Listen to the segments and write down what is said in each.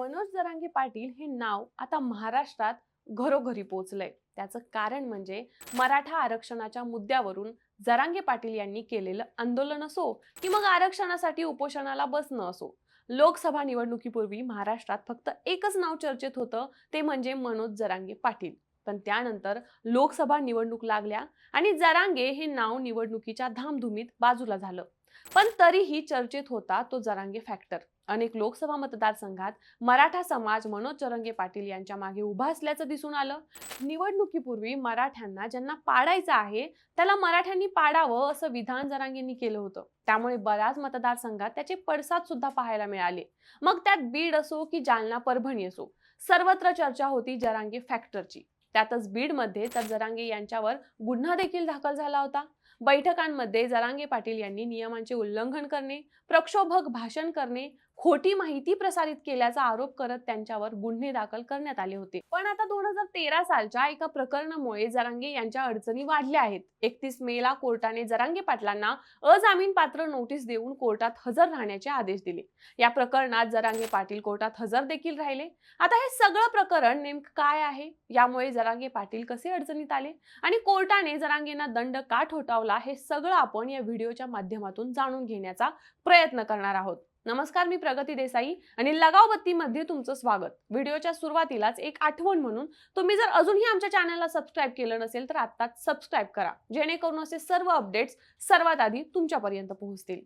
मनोज जरांगे पाटील हे नाव आता महाराष्ट्रात घरोघरी पोचलंय. त्याचं कारण म्हणजे मराठा आरक्षणाच्या मुद्द्यावरून जरांगे पाटील यांनी केलेलं आंदोलन असो की मग आरक्षणासाठी उपोषणाला बसणं असो. लोकसभा निवडणुकीपूर्वी महाराष्ट्रात फक्त एकच नाव चर्चेत होतं ते म्हणजे मनोज जरांगे पाटील. पण त्यानंतर लोकसभा निवडणूक लागल्या आणि जरांगे हे नाव निवडणुकीच्या धामधुमीत बाजूला झालं. पण तरीही चर्चेत होता तो जरांगे फॅक्टर अनेक लोकसभा मतदारसंघात मराठा समाज मनोज चरंगे पाटील यांच्या मागे उभा असल्याचं दिसून आलं. निवडणुकीपूर्वी मराठ्यांना ज्यांना पाडायचं आहे त्याला मराठ्यांनी पाडावं असं विधान जरांगेंनी केलं होतं. त्यामुळे बऱ्याच मतदारसंघात त्याचे पडसाद सुद्धा पाहायला मिळाले. मग त्यात बीड असो की जालना परभणी असो सर्वत्र चर्चा होती जरांगे फॅक्टरची त्यातच बीडमध्ये तर जरांगे यांच्यावर गुन्हा देखील दाखल झाला होता. बैठकांमध्ये जरांगे पाटील यांनी नियमांचे उल्लंघन करणे प्रक्षोभक भाषण करणे खोटी माहिती प्रसारित केल्याचा आरोप करत त्यांच्यावर गुन्हे दाखल करण्यात आले होते. पण आता दोन हजार तेरा सालच्या एका प्रकरणामुळे जरांगे यांच्या अडचणी वाढल्या आहेत. एकतीस मेला कोर्टाने जरांगे पाटलांना अजामीन पात्र नोटीस देऊन कोर्टात हजर राहण्याचे आदेश दिले. या प्रकरणात जरांगे पाटील कोर्टात हजर देखील राहिले. आता हे सगळं प्रकरण नेमकं काय आहे? यामुळे जरांगे पाटील कसे अडचणीत आले? आणि कोर्टाने जरांगेंना दंड का ठोठावला? हे सगळं आपण या व्हिडिओच्या माध्यमातून जाणून घेण्याचा प्रयत्न करणार आहोत. नमस्कार मी प्रगती देसाई आणि लगाव बत्तीमध्ये तुमचं स्वागत. व्हिडिओच्या सुरुवातीलाच एक आठवण म्हणून तुम्ही जर अजूनही आमच्या चॅनलला सबस्क्राईब केलं नसेल तर आत्ताच सबस्क्राईब करा. जेणेकरून असे सर्व अपडेट्स सर्वात आधी तुमच्यापर्यंत पोहोचतील.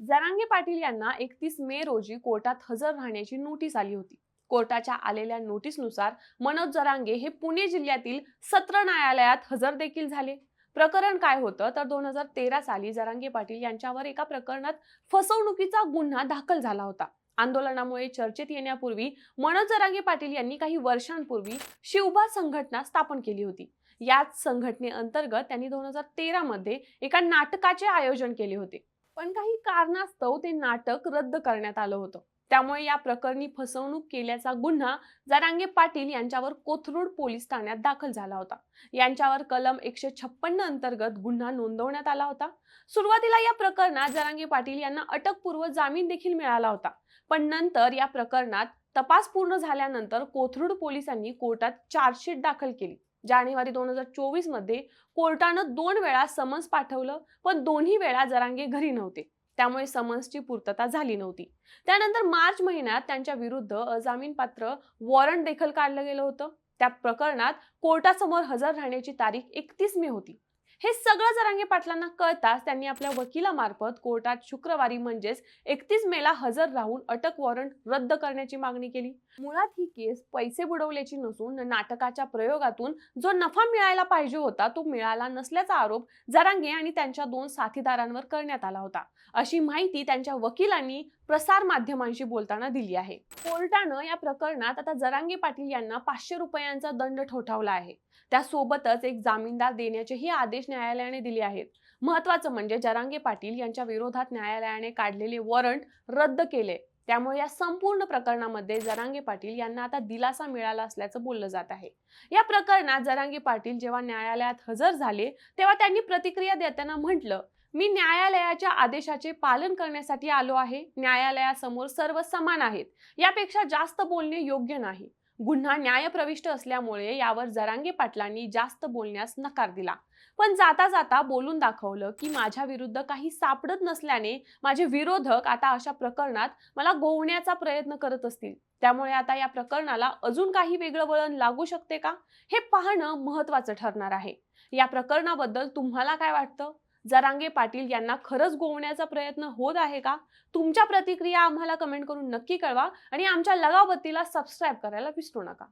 जरांगे पाटील यांना एकतीस मे रोजी कोर्टात हजर राहण्याची नोटीस आली होती. कोर्टाच्या आलेल्या नोटीसनुसार मनोज जरांगे हे पुणे जिल्ह्यातील सत्र न्यायालयात हजर देखील झाले. प्रकरण काय होतं? तर दोन हजार तेरा साली जरांगे पाटील यांच्यावर एका प्रकरणात फसवणुकीचा गुन्हा दाखल झाला होता. आंदोलनामुळे चर्चेत येण्यापूर्वी मनोज जरांगे पाटील यांनी काही वर्षांपूर्वी शिवबा संघटना स्थापन केली होती. याच संघटनेअंतर्गत त्यांनी दोन हजार तेरा मध्ये एका नाटकाचे आयोजन केले होते. पण काही कारणास्तव ते नाटक रद्द करण्यात आलं होतं. त्यामुळे या प्रकरणी फसवणूक केल्याचा गुन्हा जरांगे पाटील यांच्यावर कोथरूड पोलीस ठाण्यात दाखल झाला होता. यांच्यावर कलम एकशे छप्पन्न अंतर्गत गुन्हा नोंदवण्यात आला होता. सुरुवातीला या प्रकरणात जरांगे पाटील यांना अटकपूर्व जामीन देखील मिळाला होता. पण नंतर या प्रकरणात तपास पूर्ण झाल्यानंतर कोथरूड पोलिसांनी कोर्टात चार्जशीट दाखल केली. जानेवारी दोन हजार चोवीसमध्ये कोर्टानं दोन वेळा समन्स पाठवलं पण दोन्ही वेळा जरांगे घरी नव्हते. त्यामुळे समन्सची पूर्तता झाली नव्हती. त्यानंतर मार्च महिन्यात त्यांच्या विरुद्ध अजामीनपात्र वॉरंट देखील काढलं गेलं होतं. त्या प्रकरणात कोर्टासमोर हजर राहण्याची तारीख एकतीस मे होती. हे सगळं जरांगे पाटलांना कळताच त्यांनी आपल्या वकिलामार्फत कोर्टात शुक्रवारी म्हणजेच एकतीस मेला हजर राहून अटक वॉरंट रद्द करण्याची मागणी केली. मुळात ही केस पैसे बुडवल्याची नसून नाटकाच्या प्रयोगातून जो नफा मिळायला पाहिजे होता तो मिळाला नसल्याचा आरोप जरांगे आणि त्यांच्या दोन साथीदारांवर करण्यात आला होता. अशी माहिती त्यांच्या वकिलांनी प्रसार माध्यमांशी बोलताना दिली आहे. कोर्टानं या प्रकरणात आता जरांगे पाटील यांना पाचशे रुपयांचा दंड ठोठावला आहे. त्यासोबतच एक जामीनदार देण्याचेही आदेश न्यायालयाने दिले आहेत. महत्वाचं म्हणजे जरांगे पाटील यांच्या विरोधात न्यायालयाने काढलेले वॉरंट रद्द केले. त्यामुळे या संपूर्ण प्रकरणामध्ये जरांगे पाटील यांना आता दिलासा मिळाला असल्याचं बोललं जात आहे. या प्रकरणात जरांगे पाटील जेव्हा न्यायालयात हजर झाले तेव्हा त्यांनी प्रतिक्रिया देताना म्हटलं मी न्यायालयाच्या आदेशाचे पालन करण्यासाठी आलो आहे. न्यायालयासमोर सर्व समान आहेत. यापेक्षा जास्त बोलणे योग्य नाही. गुन्हा न्यायप्रविष्ट असल्यामुळे यावर जरांगे पाटलांनी जास्त बोलण्यास नकार दिला. पण जाता जाता बोलून दाखवलं की माझ्या विरुद्ध काही सापडत नसल्याने माझे विरोधक आता अशा प्रकरणात मला गोवण्याचा प्रयत्न करत असतील. त्यामुळे आता या प्रकरणाला अजून काही वेगळं वळण लागू शकते का? हे पाहणं महत्वाचं ठरणार आहे. या प्रकरणाबद्दल तुम्हाला काय वाटतं? जरांगे पाटील यांना खरंच गोवण्याचा प्रयत्न होत आहे का? तुमच्या प्रतिक्रिया आम्हाला कमेंट करून नक्की कळवा आणि आमच्या लगावतीला सबस्क्राईब करायला विसरू नका.